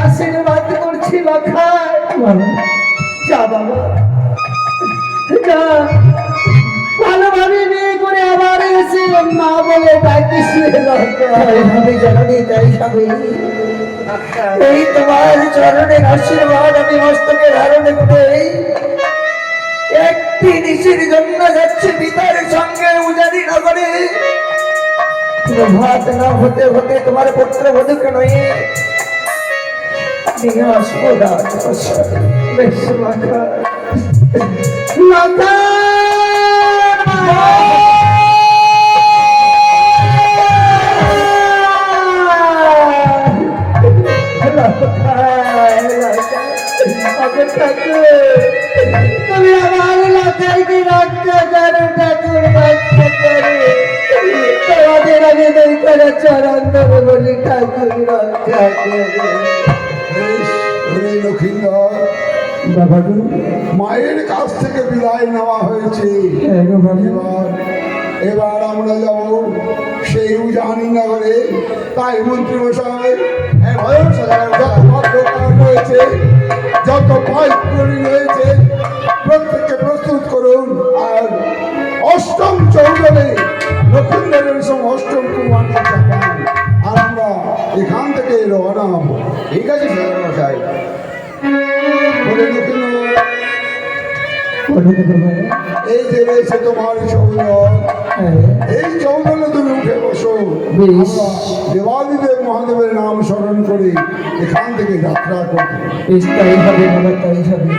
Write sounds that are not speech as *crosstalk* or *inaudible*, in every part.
আশীর্বাদ করছি ভালোভাবে বিয়ে করে আবার এসে মা বলে স্বামী এই তোমার চরণের আশীর্বাদ আমি মস্তকে ধারণ করে একটি নিশির জন্য যাচ্ছে পিতার সঙ্গে উজানি নগরে। ভাত না হতে হতে তোমার পুত্র বধূকে নয় রাজপ্রসাদ বেশ লখায় তুমি মায়ের কাছ থেকে বিদায় নেওয়া হয়েছে। হ্যাঁ এবার আমরা যাব সেই উজানি নগরে। তাই মন্ত্রী মশাই ভদ্রকার রয়েছে। যত পাইকরি রয়েছে প্রত্যেককে প্রস্তুত করুন। আর অষ্টম চৌদনে লক্ষিন্দরের সঙ্গে অষ্টম চাপান। আর আমরা এখান থেকে রওনা হব। ঠিক আছে মশাই? এই যে রয়েছে তোমার এই তুমি উঠে বসো। দেবাদিদেব মহাদেবের নাম স্মরণ করে এখান থেকে যাত্রা করব তাই হবে তাই হবে।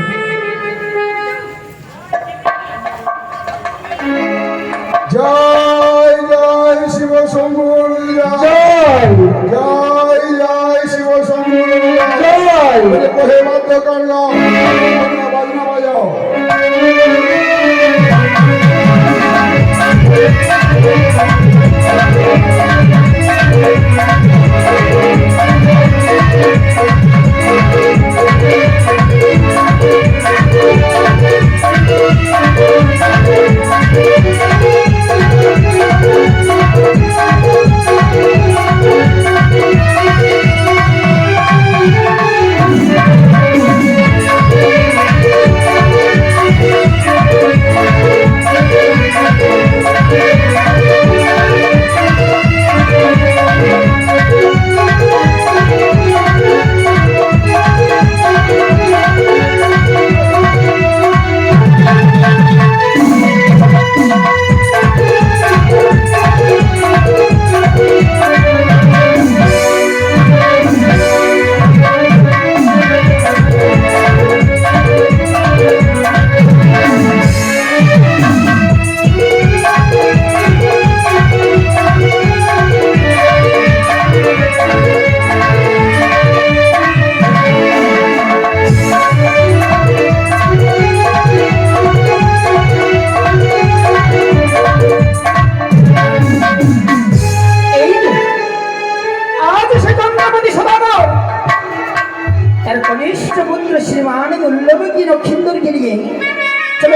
জয় জয় শিব জয়। জয়। জয় বলে কহে বাদ্য কারগাও বাজনা বাজাও এই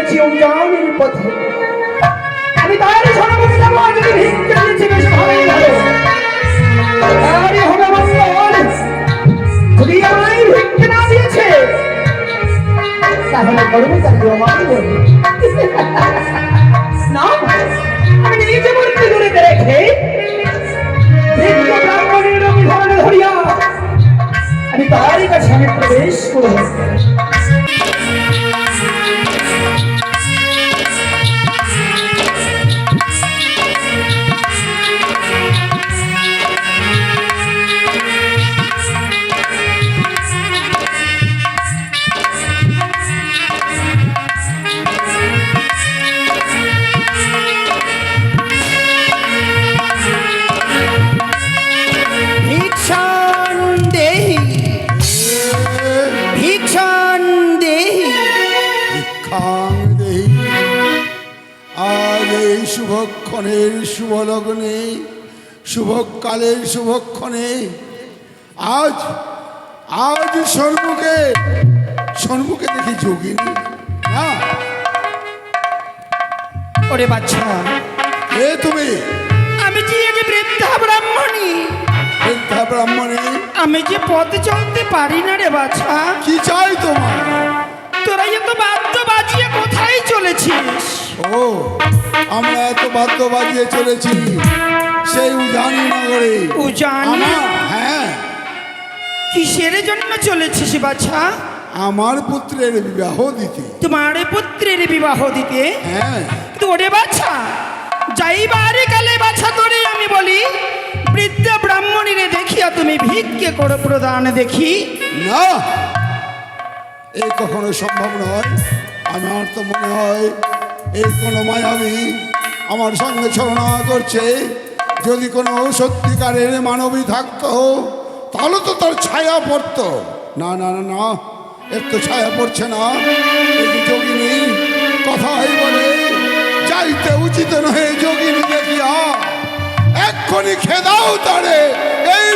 চলেছি উজানের পথে। আমি তার সনমতে যাব যদি ভিক্ষা দিয়েছি বেশ ভালোই ভালো তারই হবে মঙ্গল যদি আমায় ভিক্ষা না দিয়েছে, তাহলে করব তার প্রমাণ করব না, আমি নিজে মূর্তি দূরে রেখে আমি তারই কাছে আমি প্রবেশ করব। শুভকালের শুভক্ষণে আজ আজ সন্মুখে সন্মুখে দেখি যোগিনী না? ওরে বাচ্চা এ তুমি? আমি যে এক বৃদ্ধা ব্রাহ্মণী। বৃদ্ধা ব্রাহ্মণী? আমি যে পথ চলতে পারি না রে বাছা। কি চাই তোমার? তোরা এত বাদ্য বাজিয়ে কোথায় চলেছিস? ও আমরা এত বাদ্য বাজিয়ে চলেছি। সেই উজানি নগরে। উজানি? হ্যাঁ। কিসের জন্য চলেছিস বাছা আমার পুত্রের বিবাহ দিতে। তোমার পুত্রের বিবাহ দিতে? হ্যাঁ। তোরে বাছা যাইবারে কালে বাছা তোরে আমি বলি বৃদ্ধ ব্রাহ্মণীরে দেখিয়া তুমি ভিক্ষে করো প্রদান দেখি। না এই কখনো সম্ভব নয়। আমার তো মনে হয় এই কোনো মায়াবী আমার সঙ্গে ছলনা করছে। যদি কোনো সত্যিকারের মানবী থাকতো তাহলে তো তার ছায়া পড়ত। না না না না, এর তো ছায়া পড়ছে না। যোগিনী, কথাই বলে, যাইতে উচিত নহে যোগিনী দেখিয়া। এক্ষুনি খেদাও তারে, এই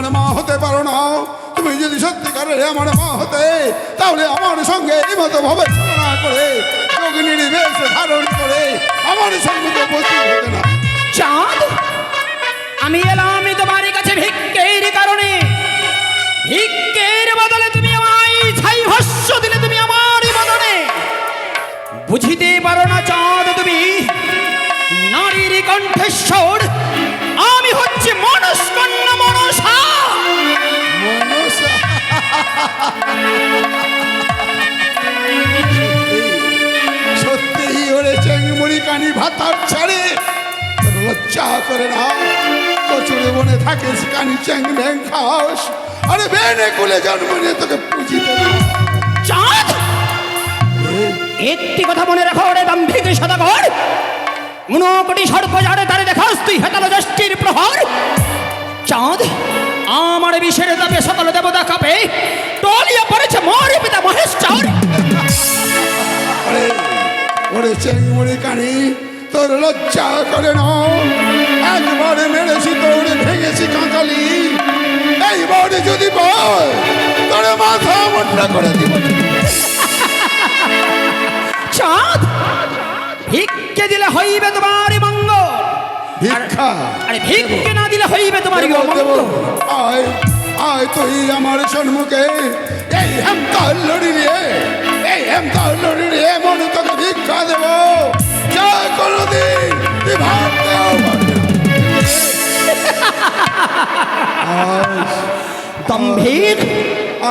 আমার মা হতে পারো না। তুমি যদি সত্যিকারের আমার মা হতে, তাহলে আমার সঙ্গে এই মতো ভাবে ছলনা করে অগ্নির বেশ ধারণ করে আমার সঙ্গে উপস্থিত হতে না। চাঁদ, আমি এলাম তোমার কাছে ভিক্ষের কানি ভাতার ছাড়ে লজ্জা করে না। কচুরে বনে থাকিস কানি চ্যাং ব্যাং খাস আরে বেনে কুলে জন্ম নিয়ে তোকে পুজিতে চাঁদ! একটি কথা মনে রাখো রে দাম্ভিক সদাগর। কোটি সর্প জাড়ে তারে দেখাস তুই হেতালো দৃষ্টির প্রহর। চাঁদ, আমার বিষের দাবে সকল দেবতা কাপে। টলিয়া পড়েছে মোর পিতা মহেশ্বর আরে চেংমুড়ি কানি তোর লজ্জা করে না। একবারে মেরেছি তোরে ভেঙেছি কাঁকালি। এইবারে যদি বল তোর মাথা মুন্ডা করে দিব। *laughs* চাঁদ ভিক্ষে দিলে হইবে তোমার মঙ্গল। ভিক্ষা? আরে ভিক্ষে না দিলে হইবে তোমার। অমঙ্গল আয় আয় তুই আমার সম্মুখে এই হেমতাল লড়ি রে এই হেমতাল লড়ি রে মনে তোকে ভিক্ষা দেব। যা কোনোদিন তুই ভাবতেও না।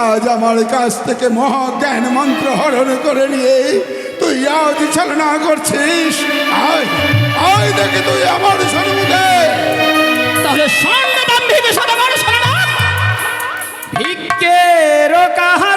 আজ আমার কাছ থেকে মহাজ্ঞান মন্ত্র হরণ করে নিয়ে তুই আজ ছলনা করছিস। আয় আয় দেখে তুই আমার সম্মুখে তাহলে স্বর্ণ ভিক্ষের কাহারণে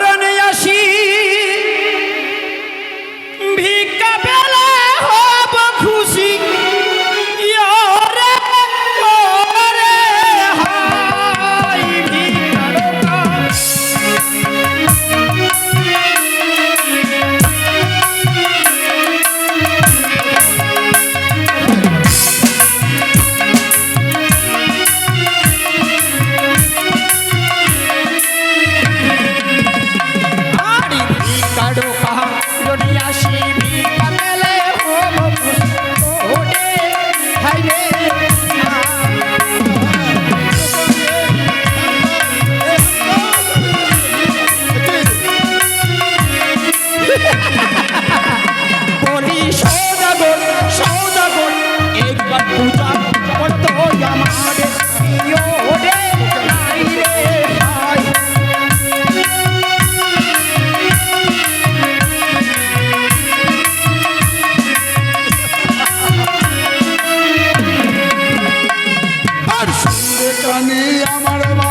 কানে আমার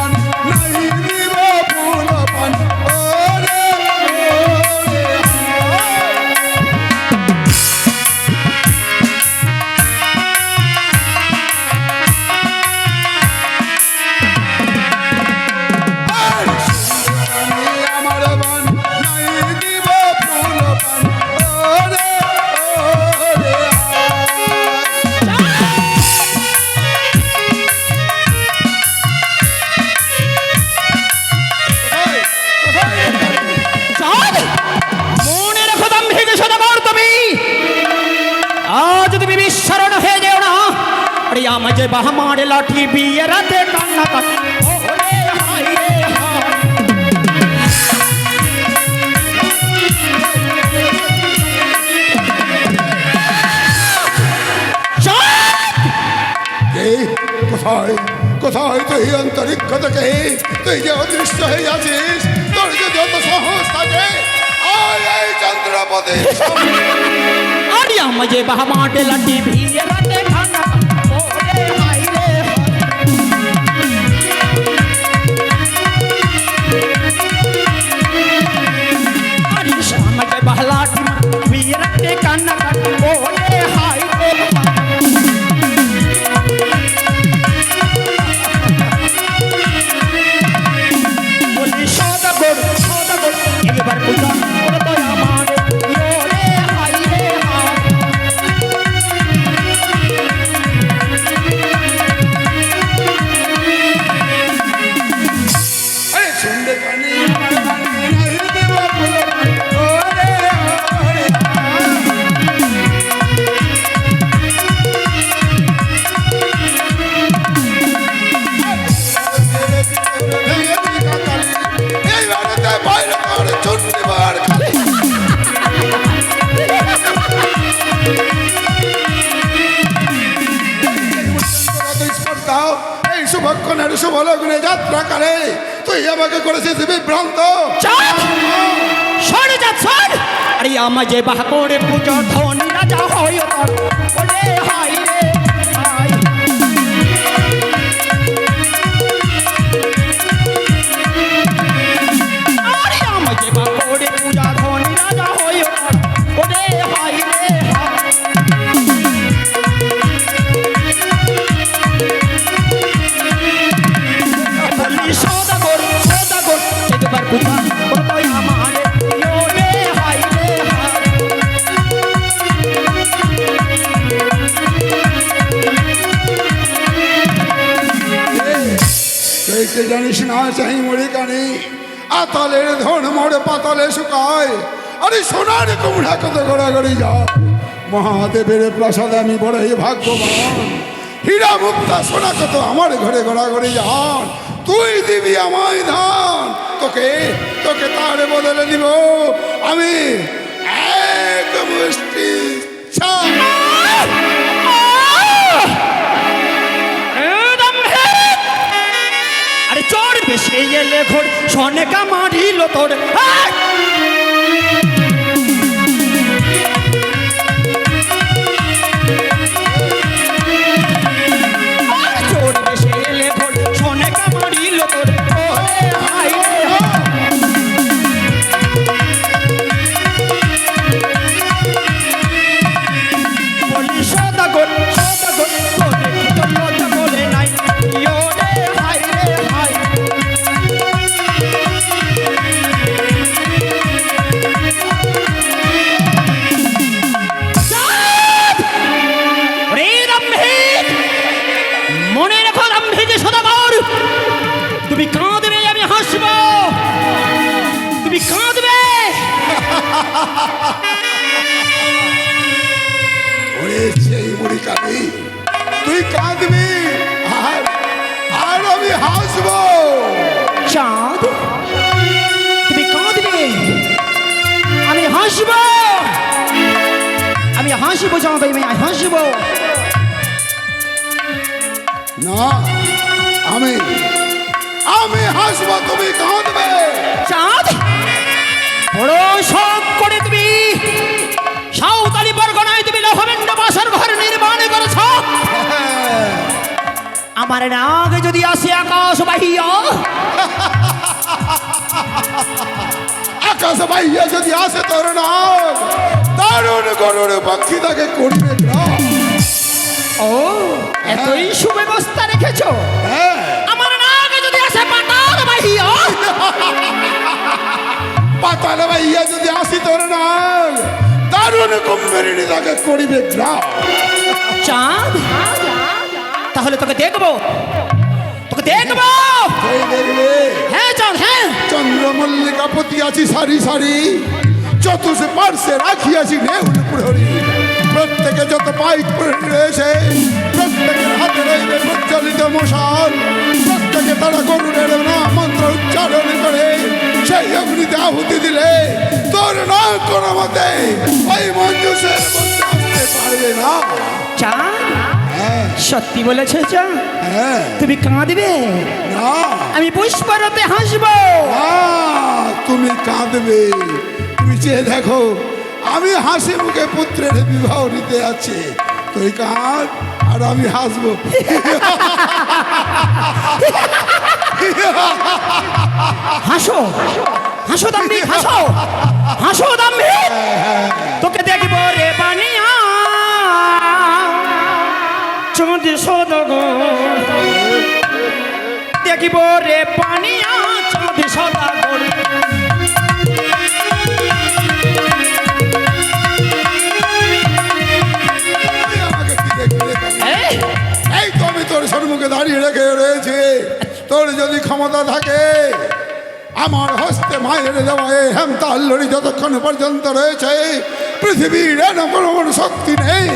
আমার যে বাহামার লাঠি বিয়ে রাতে কান্না কোথায়? কোথায় তুই অন্তরিক্ষ থেকে তুই যে অদৃশ্য হয়ে আছিস তোর যে যত সাহস থাকে আয় এই চন্দ্রপদে আরে আমার যে বাহামার লাঠি বিয়ে রাতে কান্না আরে আমার যে বাহ করে পুজো ধনী রাজা হয় হাই রে কে জানিস না চাই মরে কানে আতালের ধন মরে পাতালে শুকায়। আরে সোনার কুমড়া কত গড়াগড়ি যা মহাদেবের প্রসাদ আমি বড়ই ভাগ্যবান। হীরা মুক্তা সোনা কত আমার ঘরে গড়াগড়ি যান তুই দিবি আমায় ধান। তোকে তোকে তার বদলে দিব আমি। এক মুষ্টি বেশি এলে ঘোর সনেকা মারিল তোর মুড়ি তুই কাঁদবি আর আর আমি হাসবো। চাঁদ তুমি কাঁদবে। আমি হাসব। আমি হাসিব চাঁদ আমি হাসিব। না আমি আমি হাসবো তুমি কাঁদবে। চাঁদ বড় শখ করে তুমি সাঁওতালি পরগনায় তুমি লহবেন্ড বাসর ঘর আমার নাগ যদি আসে আকাশ বাহিয়া। আকাশ বাইয়া যদি আসে তোর নাম দারুণ গরুর পাখি তাকে করবে। ও এতই সুব্যবস্থা রেখেছো? হ্যাঁ। আমার নাগ যদি আসে পাতার বাহিয়া। পাতাল বাইয়া যদি আসি তোর নাম দারুণ কুম্ভরিণী তাকে করিবে গ্রাম চাঁদ? তাহলে তোকে দেখব তোকে দেখব হ্যাঁ চাঁদ হ্যাঁ। চন্দ্রমল্লিকা পতি আছি সারি সারি। চতুর্থ পার্শ্বে রাখিয়াছি নেহুল প্রহরী প্রত্যেকে যত পাইক রয়েছে প্রত্যেকের হাতে অনুসার প্রত্যেকে তারা গরুরের নাম মন্ত্র উচ্চারণ করে সেই অগ্নিতে আহুতি দিলে তোর না কোনো মতে ওই মঞ্জুসের মধ্যে আসতে পারবে না। হ্যাঁ সত্যি বলেছে হ্যাঁ। তুমি কাঁদবে? আমি পুষ্পারতে হাসবো। তুমি কাঁদবে। তুমি চেয়ে দেখো আমি হাসি মুখে পুত্রের বিবাহ নিতে আছি তুই কাঁদ আর আমি হাসবো। হাসো। হাসো দাম্বি হাসো। হাসো দাম্বি তোকে দেখব রে বানিয়া। চাঁদ সদগর দেখিব রে পানিয়া চাঁদ সদাগর তোর সম্মুখে দাঁড়িয়ে রেখে রয়েছে। তোর যদি ক্ষমতা থাকে আমার হস্তে মায়ের দেওয়া এই হেমতাল্লরি যতক্ষণ পর্যন্ত রয়েছে পৃথিবীর কোনো শক্তি নেই।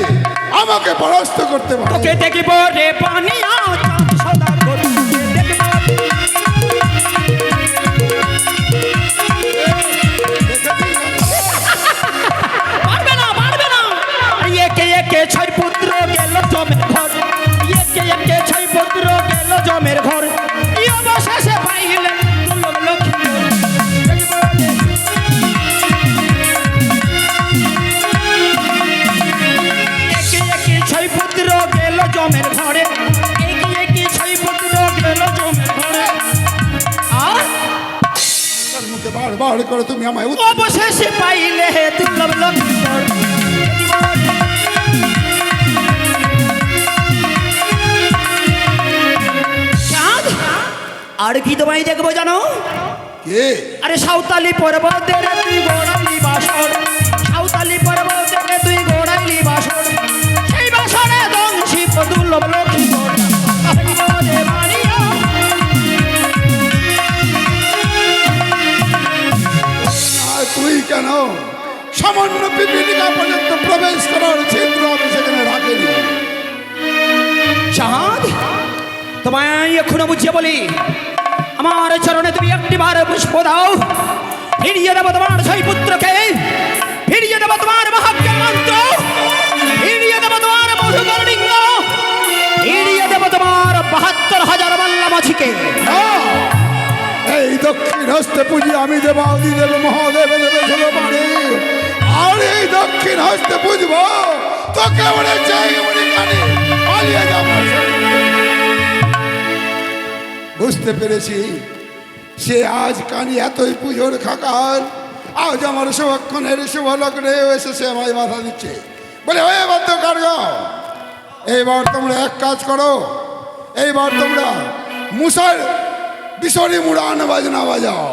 আমাকে পরাস্ত করতে পারে। তোকে দেখিব বারবার করে তুমি আমায় অবশেষে পাইলে দুর্লভ আর কি তোমায় দেখব জানো? আরে সাঁওতালি পর্বতের তুই বাসর সামান্য পিপিলিকা পর্যন্ত প্রবেশ করার ছিদ্র আমি সেখানে রাখিনি চাঁদ তোমায় এখনও বুঝিয়ে বলি আমার চরণে তুমি একটি বার পুষ্প দাও ফিরিয়ে দেবো তোমার সেই পুত্রকে ফিরিয়ে দেবো তোমার মহাজ্ঞান মন্ত্র ফিরিয়ে দেবো তোমার মধুকর লিঙ্গ ফিরিয়ে দেবো তোমার বাহাত্তর হাজার মাল্লা! এই দক্ষিণ হস্তে পুঁজি আমি দেব আদি দেব মহাদেব দেবে ছেলে পারে আর দক্ষিণ হস্তে পুজব তোকে ওরে চাই ওরে কানে। পালিয়ে যাব বুঝতে পেরেছি? সে আজ কানি এতই পুজোর খাকার। আজ আমার শুভক্ষণের শুভ লগ্নে এসে সে আমায় বাধা দিচ্ছে। বলে, ওয়ে বাধ্য কার্য এইবার তোমরা এক কাজ করো। এইবার তোমরা মুসার বিশরি মুড়ান বাজনা বাজাও।